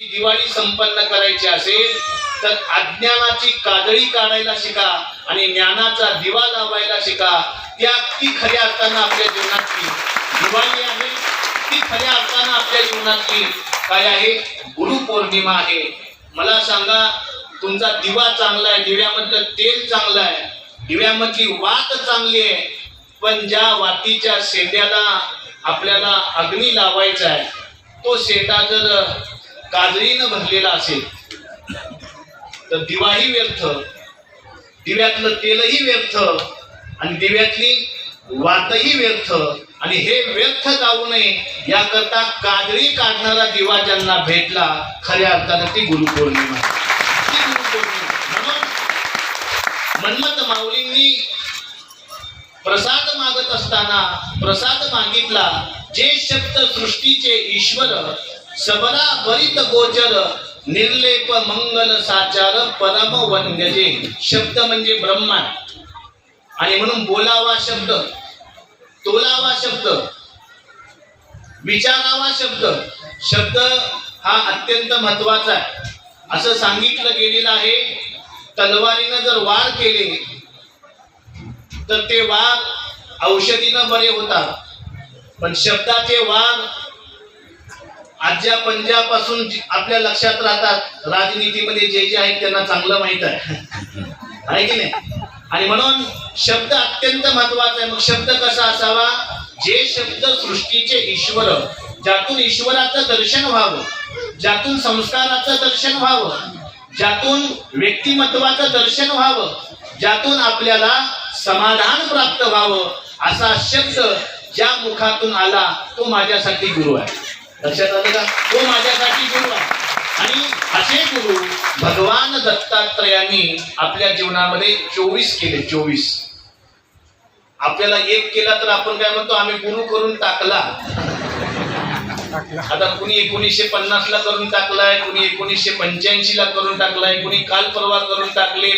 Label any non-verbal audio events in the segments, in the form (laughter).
दिवाळी संपन्न करायची असेल तर अज्ञानाची कादळी काढायला शिका आणि ज्ञानाचा दिवा लावायला शिका. त्या ती खऱ्या अर्थानं आपल्या जीवनातली दिवाळी आहे ती खऱ्या अर्थानं आपल्या जीवनातली काय आहे? गुरुपौर्णिमा आहे. मला सांगा तुमचा दिवा चांगला आहे दिव्यामधलं तेल चांगलं आहे दिव्यामधली वात चांगली आहे पण ज्या वातीच्या शेंड्याला आपल्याला अग्नी लावायचा आहे तो शेंडा जर काजळीनं भरलेला असेल तर दिवाही व्यर्थ दिव्यातलं तेलही व्यर्थ आणि दिव्यातली वातही व्यर्थ आणि हे व्यर्थ जाऊ नये याकरता काजळी काढणारा दिवा ज्यांना भेटला खऱ्या अर्थानं ती गुरुपौर्णिमा. ती गुरुपौर्णिमा. माऊलींनी प्रसाद मागत असताना प्रसाद मागितला जे शब्द सृष्टीचे ईश्वर सबरा बरित गोचर निर्लेप मंगल साचार परम वंद्यजे शब्द म्हणजे ब्रह्मा आणि म्हणून बोलावा शब्द तोलावा शब्द विचारावा शब्द. शब्द हा अत्यंत महत्त्वाचा आहे. असं सांगितलं गेलेलं आहे. तलवारीनं जर वार केले तर ते वार औषधीनं बरे होतात. पण शब्दाचे वार आजच्या पंजापासून आपल्या लक्षात राहतात राजनीतीमध्ये जे जे आहेत त्यांना चांगलं माहीत आहे. (laughs) आहे की नाही? आणि म्हणून शब्द अत्यंत महत्त्वाचा आहे. मग शब्द कसा असावा? जे शब्द सृष्टीचे ईश्वर ज्यातून ईश्वराचं दर्शन व्हावं ज्यातून संस्काराचं दर्शन व्हावं ज्यातून व्यक्तिमत्वाचं दर्शन व्हावं ज्यातून आपल्याला समाधान प्राप्त व्हावं असा शब्द ज्या मुखातून आला तो माझ्यासाठी गुरु आहे. लक्षात आलं का? तो माझ्यासाठी गुरु आहे. आणि असे गुरु भगवान दत्तात्रयांनी आपल्या जीवनामध्ये चोवीस केले चोवीस. आपल्याला एक केला तर आपण काय म्हणतो आम्ही गुरु करून टाकला. आता कुणी एकोणीसशे पन्नास ला करून टाकलाय कुणी एकोणीसशे पंच्याऐंशी ला करून टाकलाय कुणी काल परवा करून टाकले.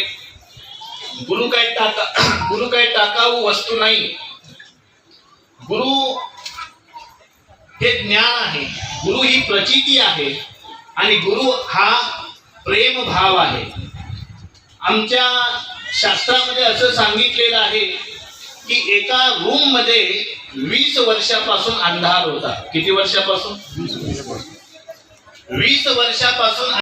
गुरु काय टाका गुरु काय टाकाऊ वस्तू नाही. गुरु हे ज्ञान आहे. गुरु ही प्रचिती आहे आणि गुरु हा प्रेम भाव आहे. आमच्या शास्त्रामध्ये असं सांगितलेलं आहे की एका रूममध्ये वीस वर्षापासून अंधार होता. किती वर्षापासून. वीस वर्षापासून